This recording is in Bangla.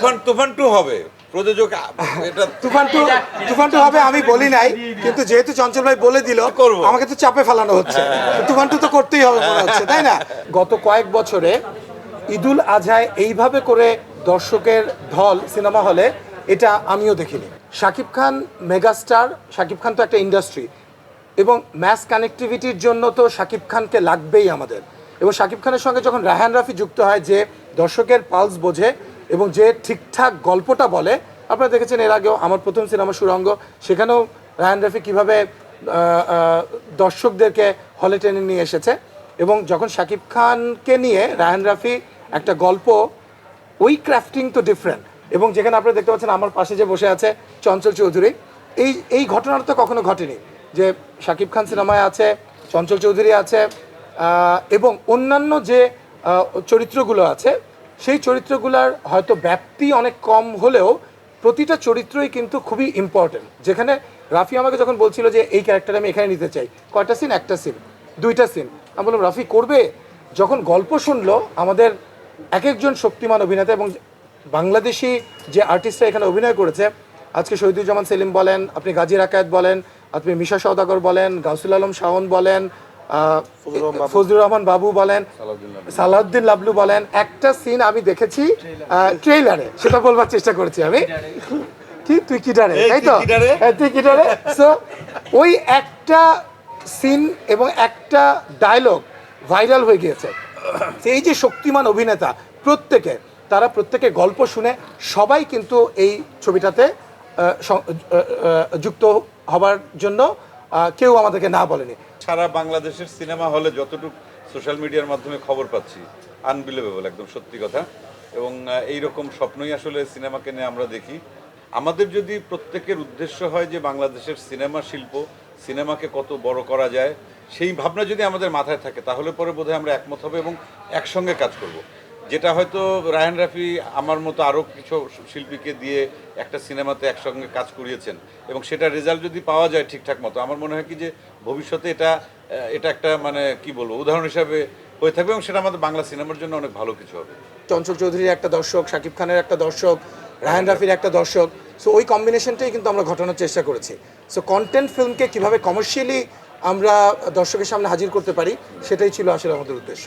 তুফান তুফান টু হবে। প্রযোজক এটা তুফান টু তুফান টু হবে আমি বলি নাই কিন্তু যেহেতু চঞ্চল ভাই বলে দিল আমাকে তো চাপে ফেলানো হচ্ছে। তুফান টু তো করতেই হবে মনে হচ্ছে তাই না? গত কয়েক বছরে ঈদুল আজহায় এইভাবে করে দর্শকের ঢল সিনেমা হলে এটা আমিও দেখিনি। শাকিব খান মেগাস্টার শাকিব খান তো একটা ইন্ডাস্ট্রি এবং ম্যাস কানেক্টিভিটির জন্য তো শাকিব খানকে লাগবেই আমাদের। এবং শাকিব খানের সঙ্গে যখন রায়হান রাফি যুক্ত হয় যে দর্শকের পালস বোঝে এবং যে ঠিকঠাক গল্পটা বলে, আপনারা দেখেছেন এর আগেও আমার প্রথম সিনেমা সুরঙ্গ, সেখানেও রায়হান রাফি কীভাবে দর্শকদেরকে হলে টেনে নিয়ে এসেছে এবং যখন শাকিব খানকে নিয়ে রায়হান রাফি একটা গল্প, ওই ক্রাফটিং তো ডিফারেন্ট এবং যেখানে আপনারা দেখতে পাচ্ছেন আমার পাশে যে বসে আছে চঞ্চল চৌধুরী, এই এই ঘটনাটা তো কখনো ঘটেনি যে শাকিব খান সিনেমায় আছে, চঞ্চল চৌধুরী আছে এবং অন্যান্য যে চরিত্রগুলো আছে সেই চরিত্রগুলোর হয়তো ব্যাপ্তি অনেক কম হলেও প্রতিটা চরিত্রই কিন্তু খুবই ইম্পর্টেন্ট যেখানে রাফি আমাকে যখন বলছিল যে, এই ক্যারেক্টার আমি এখানে নিতে চাই। কয়টা সিন একটা সিন দুইটা সিন আমি বললাম, রাফি, করবে? যখন গল্প শুনলো আমাদের এক একজন শক্তিমান অভিনেতা এবং বাংলাদেশি যে আর্টিস্টরা এখানে অভিনয় করেছে, আজকে শহীদুজ্জামান সেলিম বলেন, আপনি গাজী রাকায়েত বলেন, আপনি মিশা সওদাগর বলেন, গাউসুল আলম শাওন বলেন ফজলুর রহমান বাবু বলেন সালাউদ্দিন লাবলু বলেন একটা সিন আমি দেখেছি ট্রেইলারে সেটা বলবার চেষ্টা করেছি আমি। কি? তুই কিটারে তাই তো? হ্যাঁ, তুই কিটারে সো ওই একটা সিন এবং একটা ডায়লগ ভাইরাল হয়ে গিয়েছে। এই যে শক্তিমান অভিনেতা প্রত্যেকে তারা প্রত্যেকে গল্প শুনে সবাই কিন্তু এই ছবিটাতে যুক্ত হবার জন্য কেউ আমাদেরকে না বলেনি। সারা বাংলাদেশের সিনেমা হলে যতটুকু সোশ্যাল মিডিয়ার মাধ্যমে খবর পাচ্ছি আনবিলিভেবল একদম সত্যি কথা। এবং আহ, এইরকম স্বপ্নই আসলে সিনেমাকে নিয়ে আমরা দেখি। আমাদের যদি প্রত্যেকের উদ্দেশ্য হয় যে বাংলাদেশের সিনেমা শিল্প সিনেমাকে কত বড় করা যায় সেই ভাবনা যদি আমাদের মাথায় থাকে তাহলে পরে বোধহয় আমরা একমত হবে এবং একসঙ্গে কাজ করব। যেটা হয়তো রায়হান রাফি আমার মতো আরও কিছু শিল্পীকে দিয়ে একটা সিনেমাতে একসঙ্গে কাজ করিয়েছেন, এবং সেটা রেজাল্ট যদি পাওয়া যায় ঠিকঠাক মতো, আমার মনে হয় কি যে ভবিষ্যতে এটা এটা একটা মানে কি বলব, উদাহরণ হিসাবে হয়ে থাকবে এবং সেটা আমাদের বাংলা সিনেমার জন্য অনেক ভালো কিছু হবে। চঞ্চল চৌধুরীর একটা দর্শক, শাকিব খানের একটা দর্শক রায়হান রাফির একটা দর্শক সো ওই কম্বিনেশনটাই কিন্তু আমরা ঘটানোর চেষ্টা করেছি। সো কন্টেন্ট ফিল্মকে কীভাবে কমার্শিয়ালি আমরা দর্শকের সামনে হাজির করতে পারি, সেটাই ছিল আসলে আমাদের উদ্দেশ্য।